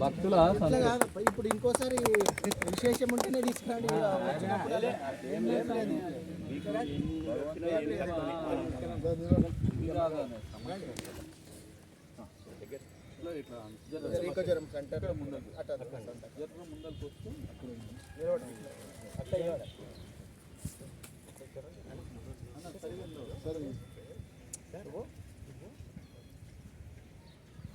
భక్తుల ఇప్పుడు ఇంకోసారి విశేషం ఉంటేనే తీసుకురండి. శ్రీకాకుళం సెంటర్ అట్లా ముందరకు వస్తూ అట్లా.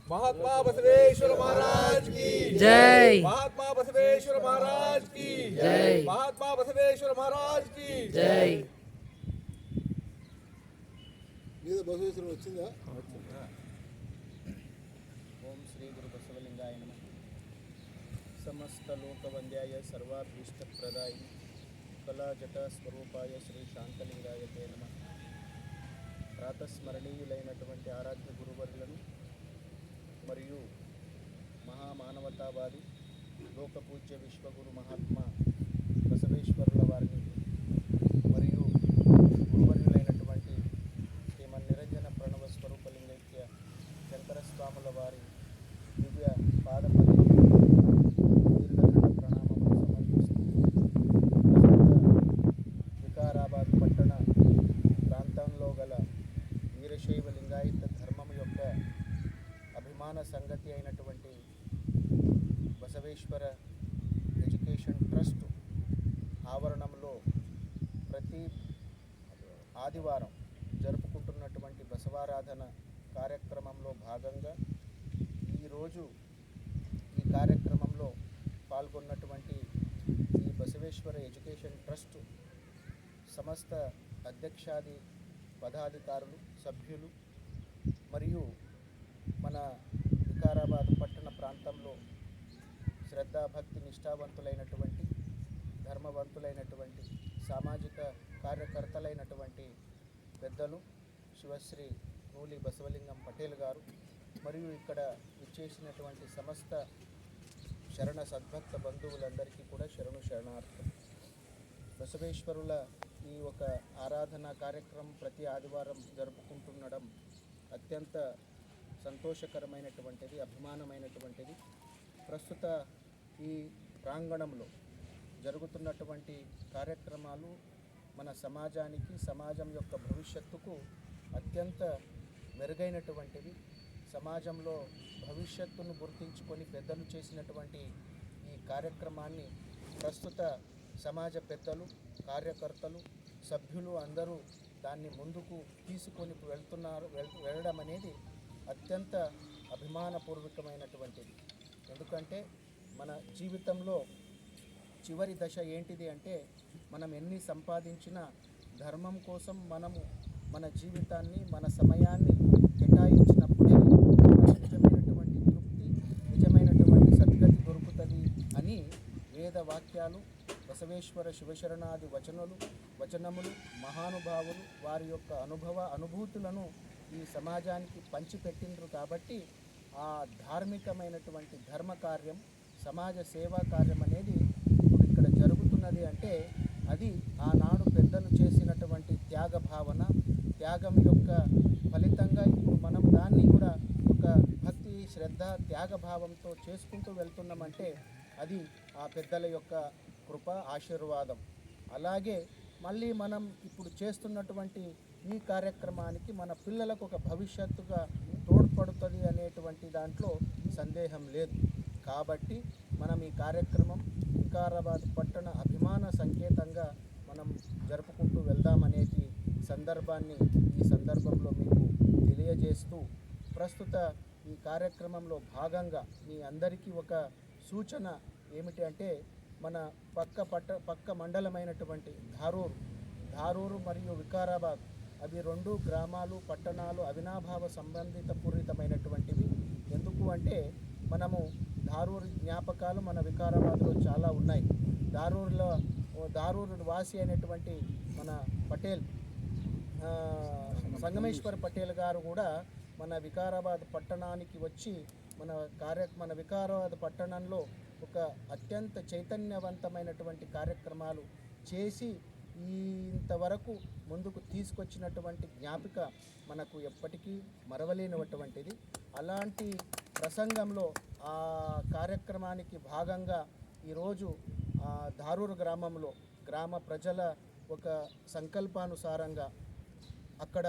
మహాత్మా బసవేశ్వర మహారాజ్కి జై. మహాత్మా బసవేశ్వర మహారాజ్కి జై. మహాత్మా బసవేశ్వర మహారాజ్కి జై. మీద బసవేశ్వరం వచ్చిందా? ఓం శ్రీ గురు బసవలింగాయ సమస్త లోక వంద్యాయ సర్వాభీష్ట ప్రదాయ కళాజట స్వరూపాయ శ్రీ శాంతలింగాయ తే నమ. ప్రాతస్మరణీయులైనటువంటి ఆరాధ్య గురువర్లను మరియు మహామానవతావాది లోకపూజ్య విశ్వగురు మహాత్మా బసవేశ్వరుల వారిని మరియు గురువర్యులైనటువంటి శ్రీమన్ నిరంజన ప్రణవ స్వరూపలింగైక్య శంకర స్వాముల వారి దివ్య పాదపల్లి దీర్ఘదండ ప్రణామములు సమర్పిస్తూ వికారాబాద్ పట్టణ ప్రాంతంలో గల వీరశైవ లింగాయత ధర్మం యొక్క అభిమాన సంగతి అయినటువంటి బసవేశ్వర ఎడ్యుకేషన్ ట్రస్ట్ ఆవరణంలో ప్రతి ఆదివారం జరుపుకుంటున్నటువంటి బసవారాధన కార్యక్రమంలో భాగంగా ఈరోజు ఈ కార్యక్రమంలో పాల్గొన్నటువంటి ఈ బసవేశ్వర ఎడ్యుకేషన్ ట్రస్ట్ సమస్త అధ్యక్షాది పదాధికారులు సభ్యులు మరియు మన వికారాబాద్ పట్టణ ప్రాంతంలో శ్రద్ధాభక్తి నిష్ఠావంతులైనటువంటి ధర్మవంతులైనటువంటి సామాజిక కార్యకర్తలైనటువంటి పెద్దలు శివశ్రీ నూలి బసవలింగం పటేల్ గారు మరియు ఇక్కడ ఇచ్చేసినటువంటి సమస్త శరణ సద్భక్త బంధువులందరికీ కూడా శరణు శరణార్థం బసవేశ్వరుల ఈ ఒక ఆరాధన కార్యక్రమం ప్రతి ఆదివారం జరుపుకుంటుండడం అత్యంత సంతోషకరమైనటువంటిది అభిమానమైనటువంటిది. ప్రస్తుత ఈ ప్రాంగణంలో జరుగుతున్నటువంటి కార్యక్రమాలు మన సమాజానికి సమాజం యొక్క భవిష్యత్తుకు అత్యంత మెరుగైనటువంటివి. సమాజంలో భవిష్యత్తును గుర్తించుకొని పెద్దలు చేసినటువంటి ఈ కార్యక్రమాన్ని ప్రస్తుత సమాజ పెద్దలు కార్యకర్తలు సభ్యులు అందరూ దాన్ని ముందుకు తీసుకొని వెళ్తున్నారు వెళ్- వెళ్ళడం అనేది అత్యంత అభిమానపూర్వకమైనటువంటిది. ఎందుకంటే మన జీవితంలో చివరి దశ ఏంటిది అంటే మనం ఎన్ని సంపాదించినా ధర్మం కోసం మనము మన జీవితాన్ని మన సమయాన్ని కేటాయించినప్పుడే నిజమైనటువంటి తృప్తి నిజమైనటువంటి సద్గతి దొరుకుతుంది అని వేద వాక్యాలు బసవేశ్వర శివశరణాది వచనలు వచనములు మహానుభావులు వారి యొక్క అనుభవ అనుభూతులను ఈ సమాజానికి పంచిపెట్టిండ్రు కాబట్టి ఆ ధార్మికమైనటువంటి ధర్మ కార్యం సమాజ సేవా కార్యం అనేది ఇప్పుడు ఇక్కడ జరుగుతున్నది అంటే అది ఆనాడు పెద్దలు చేసినటువంటి త్యాగ భావన త్యాగం యొక్క ఫలితంగా ఇప్పుడు మనం దాన్ని కూడా ఒక భక్తి శ్రద్ధ త్యాగ భావంతో చేసుకుంటూ వెళ్తున్నామంటే అది ఆ పెద్దల యొక్క కృప ఆశీర్వాదం. అలాగే మళ్ళీ మనం ఇప్పుడు చేస్తున్నటువంటి ఈ కార్యక్రమానికి మన పిల్లలకు ఒక భవిష్యత్తుగా తోడ్పడుతుంది అనేటువంటి దాంట్లో సందేహం లేదు. కాబట్టి మనం ఈ కార్యక్రమం వికారాబాద్ పట్టణ అభిమాన సంకేతంగా మనం జరుపుకుంటూ వెళ్దామనేది సందర్భాన్ని ఈ సందర్భంలో మీకు తెలియజేస్తూ ప్రస్తుత ఈ కార్యక్రమంలో భాగంగా మీ అందరికీ ఒక సూచన ఏమిటి అంటే మన పక్క పట్ట పక్క మండలమైనటువంటి ధారూరు ధారూరు మరియు వికారాబాద్ అవి రెండు గ్రామాలు పట్టణాలు అవినాభావ సంబంధిత పూరితమైనటువంటివి. ఎందుకు అంటే మనము ధారూరు జ్ఞాపకాలు మన వికారాబాద్లో చాలా ఉన్నాయి. దారూరులో దారూరు వాసి అయినటువంటి మన పటేల్ సంగమేశ్వర్ పటేల్ గారు కూడా మన వికారాబాద్ పట్టణానికి వచ్చి మన కార్య మన వికారాబాద్ పట్టణంలో ఒక అత్యంత చైతన్యవంతమైనటువంటి కార్యక్రమాలు చేసి ఇంతవరకు ముందుకు తీసుకొచ్చినటువంటి జ్ఞాపిక మనకు ఎప్పటికీ మరవలేనటువంటిది. అలాంటి ప్రసంగంలో ఆ కార్యక్రమానికి భాగంగా ఈరోజు ధారూరు గ్రామంలో గ్రామ ప్రజల ఒక సంకల్పానుసారంగా అక్కడ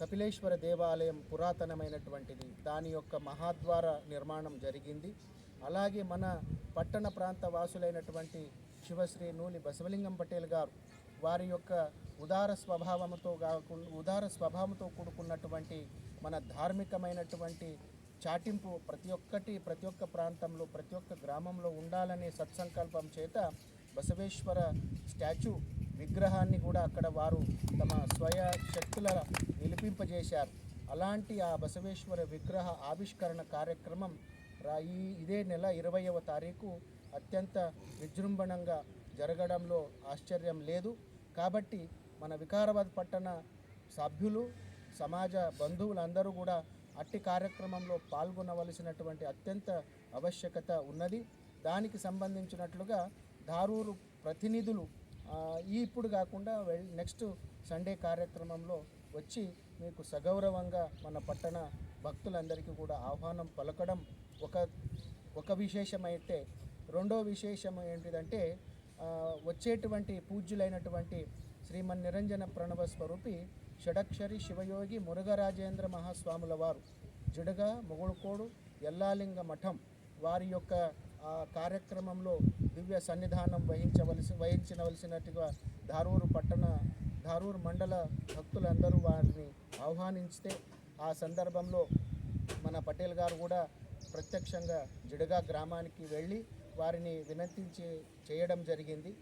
కపిలేశ్వర దేవాలయం పురాతనమైనటువంటిది. దాని యొక్క మహాద్వార నిర్మాణం జరిగింది. అలాగే మన పట్టణ ప్రాంత వాసులైనటువంటి శివశ్రీ నూలి బసవలింగం పటేల్ గారు వారి యొక్క ఉదార స్వభావంతో కాకుండా ఉదార స్వభావంతో కూడుకున్నటువంటి మన ధార్మికమైనటువంటి చాటింపు ప్రతి ఒక్కటి ప్రతి ఒక్క ప్రాంతంలో ప్రతి ఒక్క గ్రామంలో ఉండాలనే సత్సంకల్పం చేత బసవేశ్వర స్టాచ్యూ విగ్రహాన్ని కూడా అక్కడ వారు తమ స్వయ శక్తుల నిలిపింపజేశారు. అలాంటి ఆ బసవేశ్వర విగ్రహ ఆవిష్కరణ కార్యక్రమం రా ఈ ఇదే నెల ఇరవైవ తారీఖు అత్యంత విజృంభణంగా జరగడంలో ఆశ్చర్యం లేదు. కాబట్టి మన వికారాబాద్ పట్టణ సభ్యులు సమాజ బంధువులందరూ కూడా అట్టి కార్యక్రమంలో పాల్గొనవలసినటువంటి అత్యంత ఆవశ్యకత ఉన్నది. దానికి సంబంధించినట్లుగా ధారూరు ప్రతినిధులు ఈ ఇప్పుడు కాకుండా వెల్ నెక్స్ట్ సండే కార్యక్రమంలో వచ్చి మీకు సగౌరవంగా మన పట్టణ భక్తులందరికీ కూడా ఆహ్వానం పలకడం ఒక ఒక విశేషమైతే. రెండో విశేషం ఏంటిదంటే వచ్చేటువంటి పూజ్యులైనటువంటి శ్రీమన్ నిరంజన ప్రణవ స్వరూపి షడక్షరి శివయోగి మురుగరాజేంద్ర మహాస్వాముల వారు జుడగ మొగుడుకోడు ఎల్లాలింగ మఠం వారి యొక్క కార్యక్రమంలో దివ్య సన్నిధానం వహించవలసి వహించవలసినట్టుగా ధారూరు పట్టణ ధారూరు మండల భక్తులందరూ వారిని ఆహ్వానించితే ఆ సందర్భంలో మన పటేల్ గారు కూడా ప్రత్యక్షంగా జిడగా గ్రామానికి వెళ్ళి వారిని వినంతించి చేయడం జరిగింది.